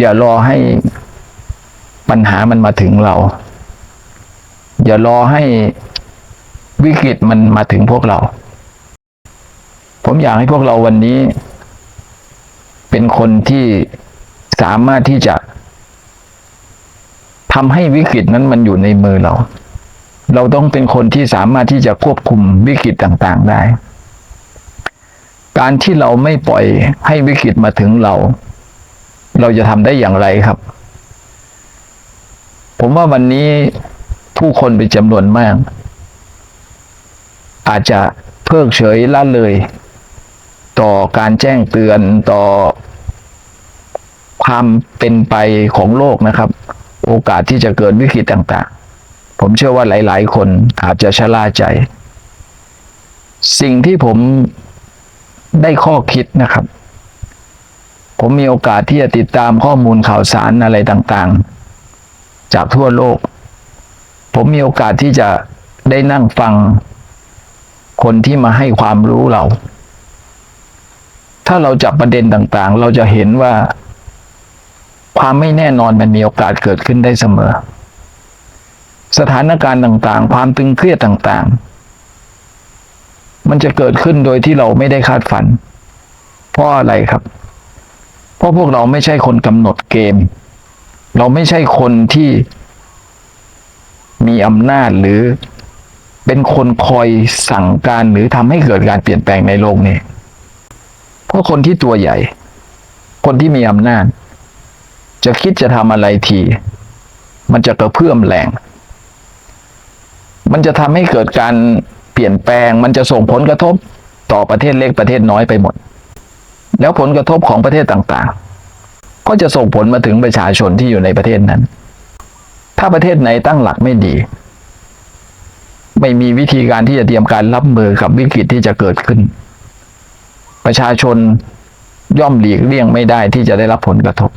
อย่ารอให้ปัญหามันมาถึงเรา อย่ารอให้วิกฤตมันมาถึงพวกเรา ผมอยากให้พวกเราวันนี้ เป็นคนที่สามารถที่จะทำให้วิกฤตนั้นมันอยู่ในมือเรา เราต้องเป็นคนที่สามารถที่จะควบคุมวิกฤตต่างๆได้ การที่เราไม่ปล่อยให้วิกฤตมาถึงเรา เราจะทำได้อย่างไรครับ ผมว่าวันนี้ผู้คนเป็นจำนวนมาก อาจจะเพิกเฉยละเลย ต่อการแจ้งเตือนต่อความเป็นไปของโลกนะครับ โอกาสที่จะเกิดวิกฤตต่าง ๆ ผมเชื่อว่าหลาย ๆ คนอาจจะชะล่าใจ สิ่งที่ผมได้ข้อคิดนะครับ ผมมีโอกาสที่จะติดตามข้อมูลข่าวสารอะไรต่างๆ จากทั่วโลก ผมมีโอกาสที่จะได้นั่งฟัง คนที่มาให้ความรู้เรา ถ้าเราจับประเด็นต่างๆ เราจะเห็นว่า ความไม่แน่นอนมันมีโอกาสเกิดขึ้นได้เสมอ สถานการณ์ต่างๆ ความตึงเครียดต่างๆ มันจะเกิดขึ้นโดยที่เราไม่ได้คาดฝัน เพราะอะไรครับ เพราะพวกเราไม่ใช่คนกำหนดเกม เราไม่ใช่คนที่มีอำนาจหรือเป็นคนคอยสั่งการหรือทำให้เกิดการเปลี่ยนแปลงในโลกนี้เพราะคนที่ตัวใหญ่ คนที่มีอำนาจ จะคิดจะทำอะไรที มันจะกระเพื่อมแรง มันจะทำให้เกิดการเปลี่ยนแปลง มันจะส่งผลกระทบต่อประเทศเล็กประเทศน้อยไปหมด แล้วผลกระทบของประเทศต่างๆ ก็จะส่งผลมาถึงประชาชนที่อยู่ในประเทศนั้น ถ้าประเทศไหนตั้งหลักไม่ดี ไม่มีวิธีการที่จะเตรียมการรับมือกับวิกฤตที่จะเกิดขึ้น ประชาชนย่อมหลีกเลี่ยงไม่ได้ที่จะได้รับผลกระทบ